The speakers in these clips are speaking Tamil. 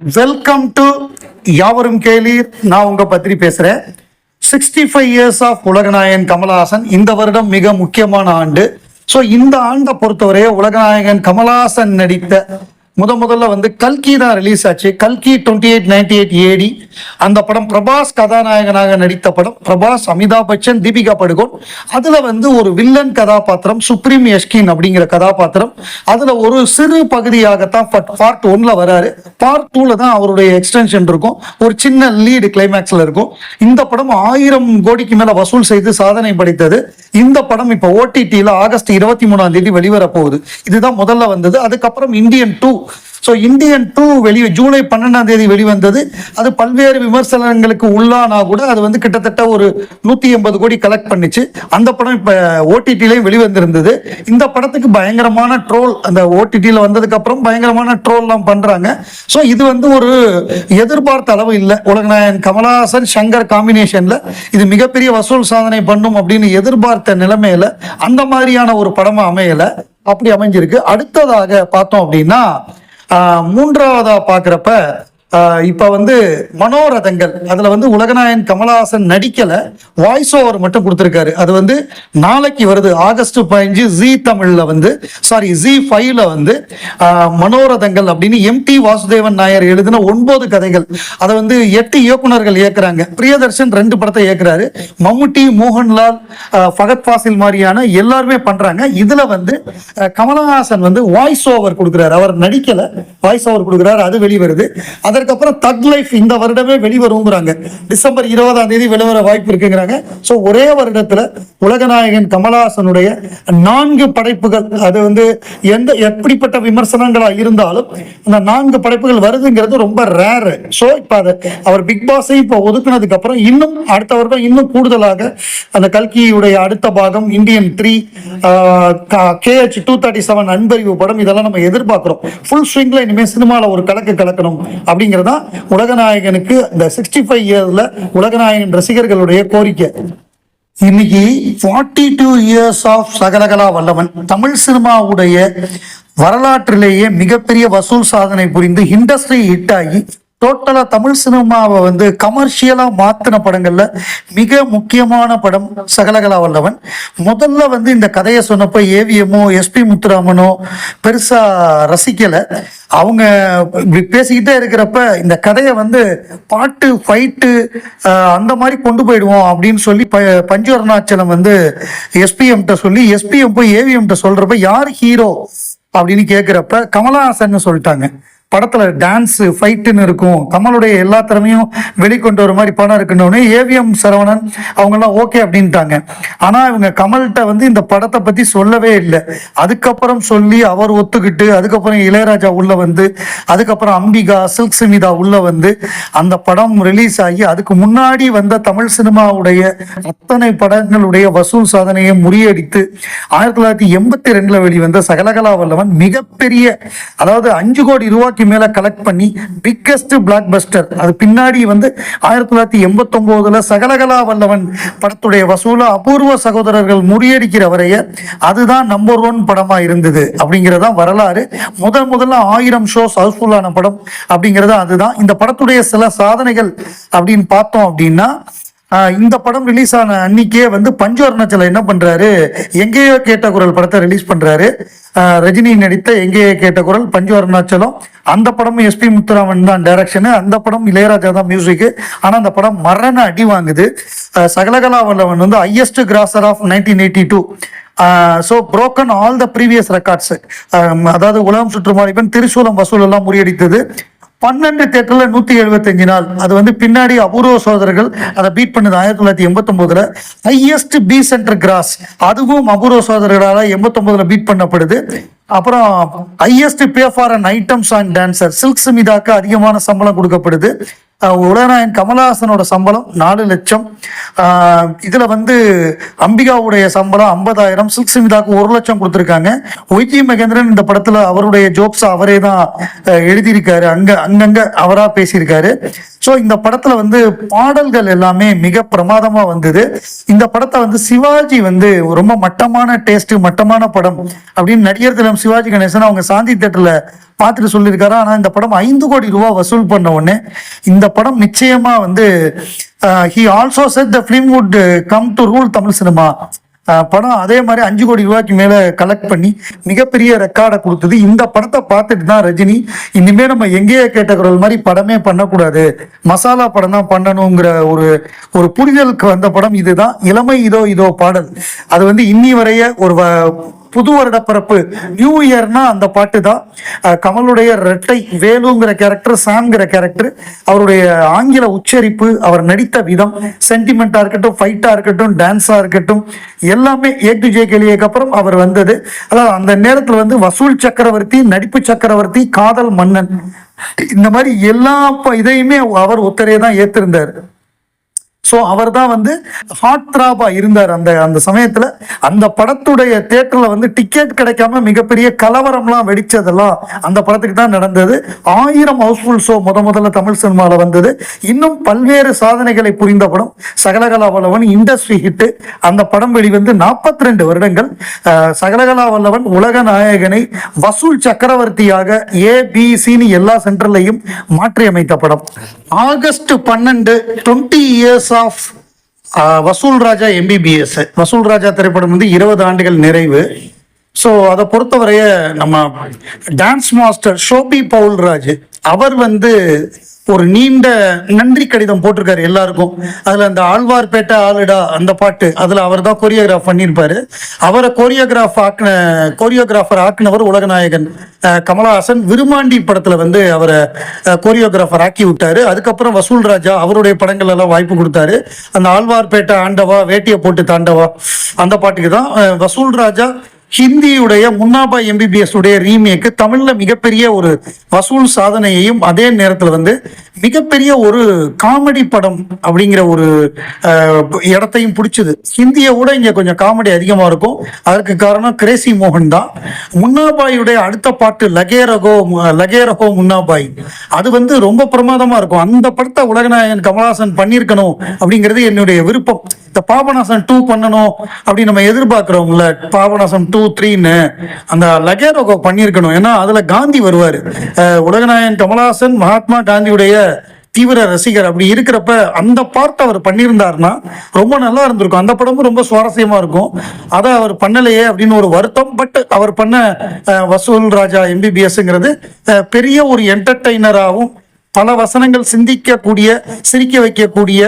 வெல்கம் டு யாவரும் கேளீர். நான் உங்க பத்திரி பேசுறேன். சிக்ஸ்டி ஃபைவ் இயர்ஸ் ஆஃப் உலகநாயகன் கமலஹாசன் இந்த வருடம் மிக முக்கியமான ஆண்டு. ஸோ இந்த ஆண்டை பொறுத்தவரையே உலகநாயகன் கமலஹாசன் நடித்த முத முதல்ல வந்து கல்கி தான் ரிலீஸ் ஆச்சு. கல்கி twenty eight ninety eight AD அந்த படம் பிரபாஸ் கதாநாயகனாக நடித்த படம். பிரபாஸ் அமிதாப் பச்சன் தீபிகா படுகோன். அதில் வந்து ஒரு வில்லன் கதாபாத்திரம் சுப்ரீம் யஷ்கின் அப்படிங்கிற கதாபாத்திரம். அதில் ஒரு சிறு பகுதியாகத்தான் பார்ட் ஒன்ல வராரு. பார்ட் டூவில் தான் அவருடைய எக்ஸ்டென்ஷன் இருக்கும். ஒரு சின்ன லீடு கிளைமேக்ஸில் இருக்கும். இந்த படம் ஆயிரம் கோடிக்கு மேலே வசூல் செய்து சாதனை படைத்தது. இந்த படம் இப்போ ஓடிடியில் ஆகஸ்ட் இருபத்தி மூணாம் தேதி வெளிவர போகுது இதுதான் முதல்ல வந்தது. அதுக்கப்புறம் Indian two so Indian two வெளி ஜூலை பன்னெண்டாம் தேதி வெளிவந்தது. அது பல்வேறு விமர்சனங்களுக்கு உள்ளானா கூட அது வந்து கிட்டத்தட்ட ஒரு நூற்றி எண்பது கோடி கலெக்ட் பண்ணிச்சு. அந்த படம் இப்போ ஓடிடிலையும் வெளிவந்திருந்தது. இந்த படத்துக்கு பயங்கரமான ட்ரோல் அந்த ஓடிடியில் வந்ததுக்கு அப்புறம் பயங்கரமான ட்ரோல்லாம் பண்ணுறாங்க ஸோ இது வந்து ஒரு எதிர்பார்த்த அளவு இல்லை. உலகநாயகன் கமலஹாசன் சங்கர் காம்பினேஷனில் இது மிகப்பெரிய வசூல் சாதனை பண்ணும் அப்படின்னு எதிர்பார்த்த நிலைமையில அந்த மாதிரியான ஒரு படமாக அமையல. அப்படி அமைஞ்சிருக்கு. அடுத்ததாக பார்த்தோம் அப்படின்னா மூன்றாவதாக பார்க்குறப்ப இப்போ வந்து மனோரதங்கள். அதில் வந்து உலகநாயகன் கமலஹாசன் நடிக்கலை. வாய்ஸ் ஓவர் மட்டும் கொடுத்துருக்காரு. அது வந்து நாளைக்கு வருது. ஆகஸ்ட் பதினஞ்சு ஜி தமிழில் வந்து சாரி ஜி ஃபைவ்ல வந்து மனோரதங்கள் அப்படின்னு எம்டி வாசுதேவன் நாயர் எழுதின ஒன்பது கதைகள். அதை வந்து எட்டு இயக்குனர்கள் இயக்குறாங்க. பிரியதர்ஷன் ரெண்டு படத்தை இயக்குறாரு. மம்முட்டி மோகன்லால் ஃபகத் ஃபாசில் மாதிரியான எல்லாருமே பண்றாங்க. இதுல வந்து கமலஹாசன் வந்து வாய்ஸ் ஓவர் கொடுக்குறாரு. அவர் நடிக்கல. வாய்ஸ் ஓவர் கொடுக்குறாரு. அது வெளிவருது. அதற்கப்புறம் தக் லைஃப் இந்த வருடமே வெளிவருங்கிறாங்க டிசம்பர் இருபதாம் தேதி வெளிவர வாய்ப்பு இருக்குங்கிறாங்க. ஸோ ஒரே வருடத்துல உலகநாயகன் கமலஹாசனுடைய நான்கு படைப்புகள் அது வந்து எந்த எப்படிப்பட்ட விமர்சனங்களா இருந்தாலும் அந்த நான்கு படைப்புகள் வருதுங்கிறது ரொம்ப ரேர் ஸோ இப்போ அது அவர் பிக் பாஸை இப்போ ஒதுக்குனதுக்கு அப்புறம் இன்னும் அடுத்த வருடம் இன்னும் கூடுதலாக அந்த கல்கியுடைய அடுத்த பாகம் Indian three KH two thirty seven Anbarivu படம் இதெல்லாம் நம்ம எதிர்பார்க்கிறோம். ஃபுல் ஸ்விங்கில் இனிமேல் சினிமாவில் ஒரு கலக்கு கலக்கணும் அப்படிங்கிறதா உலகநாயகனுக்கு இந்த சிக்ஸ்டி ஃபைவ் இயர்ல உலகநாயகன் ரசிகர்களுடைய கோரிக்கை. இன்னைக்கு ஃபார்ட்டி டூ இயர்ஸ் ஆஃப் சகலகலா வல்லவன் தமிழ் சினிமாவுடைய வரலாற்றிலேயே மிகப்பெரிய வசூல் சாதனை புரிந்து இண்டஸ்ட்ரி ஹிட் ஆகி டோட்டலா தமிழ் சினிமாவை வந்து கமர்ஷியலா மாத்தின படங்கள்ல மிக முக்கியமான படம் சகலகலா வல்லவன். முதல்ல வந்து இந்த கதையை சொன்னப்ப ஏவிஎம்மோ எஸ்பி முத்துராமனோ பெருசா ரசிக்கல. அவங்க இப்படி பேசிக்கிட்டே இருக்கிறப்ப இந்த கதையை வந்து பாட்டு ஃபைட்டு அந்த மாதிரி கொண்டு போயிடுவோம் அப்படின்னு சொல்லி ப பஞ்சு அருணாச்சலம் வந்து எஸ்பிஎம்கிட்ட சொல்லி எஸ்பிஎம் போய் ஏவிஎம்கிட்ட சொல்றப்ப யார் ஹீரோ அப்படின்னு கேட்குறப்ப கமலஹாசன் சொல்லிட்டாங்க. படத்துல டான்ஸ் ஃபைட்டுன்னு இருக்கும். கமலுடைய எல்லா திறமையும் வெளிக்கொண்டு வர மாதிரி படம் இருக்குன்னு ஏவிஎம் சரவணன் அவங்கெல்லாம் ஓகே அப்படின்ட்டாங்க. ஆனா இவங்க கமல்கிட்ட வந்து இந்த படத்தை பத்தி சொல்லவே இல்லை. அதுக்கப்புறம் சொல்லி அவர் ஒத்துக்கிட்டு அதுக்கப்புறம் இளையராஜா உள்ள வந்து அதுக்கப்புறம் அம்பிகா சில்க் சிமிதா உள்ள வந்து அந்த படம் ரிலீஸ் ஆகி அதுக்கு முன்னாடி வந்த தமிழ் சினிமாவுடைய அத்தனை படங்களுடைய வசூல் சாதனையை முறியடித்து ஆயிரத்தி தொள்ளாயிரத்தி எண்பத்தி ரெண்டுல வெளிவந்த சகலகலா வல்லவன் மிகப்பெரிய அதாவது அஞ்சு கோடி ரூபாய்க்கு மேல கலெக்ட் பண்ணி பிக்கஸ்ட் பிளாக் பஸ்டர் அது பின்னாடி வந்து ஆயிரத்தி தொள்ளாயிரத்தி எண்பத்தி ஒன்பதுல சகலகலா வல்லவன் படத்துடைய வசூல அபூர்வ சகோதரர்கள் முறியடிக்கிற வரைய அதுதான் நம்பர் ஒன் படமா இருந்தது அப்படிங்கறதான் வரலாறு. முதல் முதல்ல ஆயிரம் ஷோஸ் ஹவுஸ்ஃபுல்லான படம் அப்படிங்கிறது அதுதான். இந்த படத்துடைய சில சாதனைகள் அப்படின்னு பார்த்தோம் அப்படின்னா இந்த படம் ரிலீஸ் ஆன அன்னைக்கே வந்து பஞ்சு அருணாச்சலம் என்ன பண்றாரு? எங்கேயோ கேட்ட குரல் படத்தை ரிலீஸ் பண்றாரு. ரஜினி நடித்த எங்கேயோ கேட்ட குரல் பஞ்சு அருணாச்சலம். அந்த படமும் எஸ்பி முத்துராமன் தான் டைரக்ஷனு அந்த படம் இளையராஜா தான் மியூசிக் ஆனால் அந்த படம் மரண அடி வாங்குது. சகலகலா வல்லவன் வந்து highest grosser of nineteen eighty two so broken all the previous records அதாவது உலகம் சுற்றுமாளிப்பன் திரிசூலம் வசூல் எல்லாம் முறியடித்தது. பன்னெண்டு தேட்டரில் நூத்தி எழுபத்தஞ்சு நாள். அது வந்து பின்னாடி அபூர்வ சோதரர்கள் அதை பீட் பண்ணது ஆயிரத்தி தொள்ளாயிரத்தி எண்பத்தி ஹையஸ்ட் பி சென்டர் கிராஸ் அதுவும் அபூர்வ சோதரால் எண்பத்தொன்பதுல பீட் பண்ணப்படுது. அப்புறம் highest pay for an item song dancer Silk சுமிதாக்கு அதிகமான சம்பளம் கொடுக்கப்படுது. அஹ் உலகநாயகன் கமலஹாசனோட சம்பளம் நாலு லட்சம். இதில் வந்து அம்பிகாவுடைய சம்பளம் ஐம்பதாயிரம். சில்க் சிமிதாவுக்கு ஒரு லட்சம் கொடுத்துருக்காங்க. ஒய்ஜி மகேந்திரன் இந்த படத்தில் அவருடைய ஜோக்ஸ் அவரே தான் எழுதியிருக்காரு. அங்கே அங்கங்கே அவராக பேசியிருக்காரு. ஸோ இந்த படத்தில் வந்து பாடல்கள் எல்லாமே மிக பிரமாதமாக வந்தது. இந்த படத்தை வந்து சிவாஜி வந்து ரொம்ப மட்டமான டேஸ்ட் மட்டமான படம் அப்படின்னு நடிகர் தினம் சிவாஜி கணேசன் அவங்க சாந்தி தேட்டரில் பார்த்துட்டு சொல்லியிருக்காரு. ஆனால் இந்த படம் ஐந்து கோடி ரூபா வசூல் பண்ண உடனே இந்த படம் நிச்சயமா வந்து he also said the film would come to rule Tamil cinema. படம் அதே மாதிரி அஞ்சு கோடி ரூபாய்க்கு மேல கலெக்ட் பண்ணி மிகப்பெரிய ரெக்கார்டை கொடுத்தது. இந்த படத்தை பார்த்துட்டு தான் ரஜினி இனிமே நம்ம எங்கேயே கேட்ட குரல் மாதிரி படமே பண்ணக்கூடாது. மசாலா படம் தான் பண்ணணுங்கிற ஒரு ஒரு புரிதலுக்கு வந்த படம் இதுதான். இளமை இதோ இதோ பாடல். அது வந்து இன்னி வரைய ஒரு வ- புது வருட பிறப்பு நியூ இயர்னா அந்த பாட்டு தான் கமலுடைய ரெட்டை வேலுங்கிற கேரக்டர் சாம்ங்கிற கேரக்டர் அவருடைய ஆங்கில உச்சரிப்பு அவர் நடித்த விதம் சென்டிமெண்டா இருக்கட்டும் ஃபைட்டா இருக்கட்டும் டான்ஸா இருக்கட்டும் எல்லாமே ஏ டு ஜே கேலியக்கு அப்புறம் அவர் வந்தது. அதாவது அந்த நேரத்தில் வந்து வசூல் சக்கரவர்த்தி நடிப்பு சக்கரவர்த்தி காதல் மன்னன். இந்த மாதிரி எல்லா ப- இதையுமே அவர் ஒத்தரையே தான் ஏத்திருந்தார். ஸோ அவர் தான் வந்து ஹாட் இருந்தார் அந்த அந்த சமயத்தில். அந்த படத்துடைய தேட்டரில் வந்து டிக்கெட் கிடைக்காம மிகப்பெரிய கலவரம்லாம் வெடிச்சதெல்லாம் அந்த படத்துக்கு தான் நடந்தது. ஆயிரம் ஹவுஸ்ஃபுல் ஷோ முத முதல்ல தமிழ் சினிமாவில் வந்தது. இன்னும் பல்வேறு சாதனைகளை புரிந்த படம் சகலகலா வல்லவன் இண்டஸ்ட்ரி ஹிட் அந்த படம் வெளிவந்து 42 ரெண்டு வருடங்கள். சகலகலா வல்லவன் உலக நாயகனை வசூல் சக்கரவர்த்தியாக ஏ பி சின்னு எல்லா சென்டர்லையும் மாற்றியமைத்த படம். ஆகஸ்ட் பன்னெண்டு டுவெண்ட்டி இயர்ஸ் ஆஃப் uh, வசூல் ராஜா எம்பிபிஎஸ் வசூல் ராஜா திரைப்படம் வந்து இருபது ஆண்டுகள் நிறைவு. ஸோ அதை பொறுத்தவரைய நம்ம டான்ஸ் மாஸ்டர் ஷோபி பவுல்ராஜ் அவர் வந்து ஒரு நீண்ட நன்றி கடிதம் போட்டிருக்காரு எல்லாருக்கும். அதுல அந்த ஆழ்வார்பேட்டை ஆளுடா அந்த பாட்டு அதுல அவர் தான் கொரியோகிராஃப் பண்ணியிருப்பாரு. அவரை கொரியோகிராஃப் ஆக்கின கொரியோகிராஃபர் ஆக்கினவர் உலகநாயகன். கமலஹாசன் விருமாண்டி படத்துல வந்து அவரை கொரியோகிராஃபர் ஆக்கி விட்டாரு. அதுக்கப்புறம் வசூல் ராஜா அவருடைய படங்கள் எல்லாம் வாய்ப்பு கொடுத்தாரு. அந்த ஆழ்வார்பேட்டை ஆண்டவா வேட்டியை போட்டு தாண்டவா அந்த பாட்டுக்கு தான். வசூல் ராஜா ஹிந்தியுடைய முன்னாபா எம்பிபிஎஸ் உடைய ரீமேக்கு தமிழ்ல மிகப்பெரிய ஒரு வசூல் சாதனையையும் அதே நேரத்துல வந்து மிகப்பெரிய ஒரு காமெடி படம் அப்படிங்கிற ஒரு அஹ், இடத்தையும் பிடிச்சது. ஹிந்தியை விட இங்க கொஞ்சம் காமெடி அதிகமா இருக்கும். அதற்கு காரணம் கிரேசி மோகன் தான். முன்னாபாயுடைய அடுத்த பாட்டு லகேரகோ லகேரகோ முன்னாபாய். அது வந்து ரொம்ப பிரமாதமா இருக்கும். அந்த படத்தை உலகநாயகன் கமலஹாசன் பண்ணியிருக்கணும் அப்படிங்கிறது என்னுடைய விருப்பம். இந்த பாபநாசன் டூ பண்ணணும் அப்படின்னு நம்ம எதிர்பார்க்கிறோம்ல பாபநாசம் டூ த்ரீன்னு அந்த லகேரோகோ பண்ணியிருக்கணும். ஏன்னா அதில் காந்தி வருவார். உலகநாயகன் கமலஹாசன் மகாத்மா காந்தியுடைய தீவிர ரசிகர் அப்படி இருக்கிறப்ப அந்த பார்ட் அவர் பண்ணியிருந்தாருன்னா ரொம்ப நல்லா இருந்திருக்கும். அந்த படமும் ரொம்ப சுவாரஸ்யமா இருக்கும். அதை அவர் பண்ணலையே அப்படின்னு ஒரு வருத்தம். பட் அவர் பண்ண வசூல் ராஜா எம்பிபிஎஸ்ங்கிறது பெரிய ஒரு என்டர்டைனராகவும் பல வசனங்கள் சிந்திக்கக்கூடிய சிரிக்க வைக்கக்கூடிய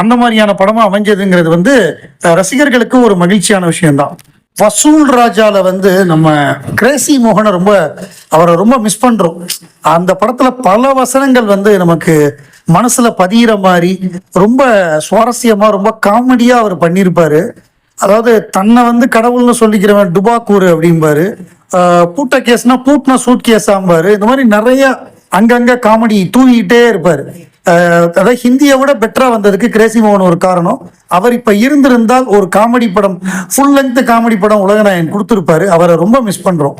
அந்த மாதிரியான படமா அமைஞ்சதுங்கிறது வந்து ரசிகர்களுக்கு ஒரு மகிழ்ச்சியான விஷயம்தான். வசூல் ராஜால வந்து நம்ம கிரேசி மோகனை ரொம்ப அவரை ரொம்ப மிஸ் பண்றோம். அந்த படத்துல பல வசனங்கள் வந்து நமக்கு மனசுல பதியிற மாதிரி ரொம்ப சுவாரஸ்யமா ரொம்ப காமெடியா அவர் பண்ணியிருப்பாரு. அதாவது தன்னை வந்து கடவுள்னு சொல்லிக்கிறவன் டுபாக்கூர் அப்படிம்பாரு. பூட்ட கேஸ்னா பூட்னா சூட் கேஸாம்பாரு இந்த மாதிரி நிறைய அங்கங்க காமெடி தூங்கிக்கிட்டே இருப்பார். அதாவது ஹிந்தியை விட பெட்டரா வந்ததுக்கு கிரேசி மோகன் ஒரு காரணம். அவர் இப்போ இருந்திருந்தால் ஒரு காமெடி படம் ஃபுல் லென்த் காமெடி படம் உலகநாயகன் கொடுத்துருப்பாரு. அவரை ரொம்ப மிஸ் பண்ணுறோம்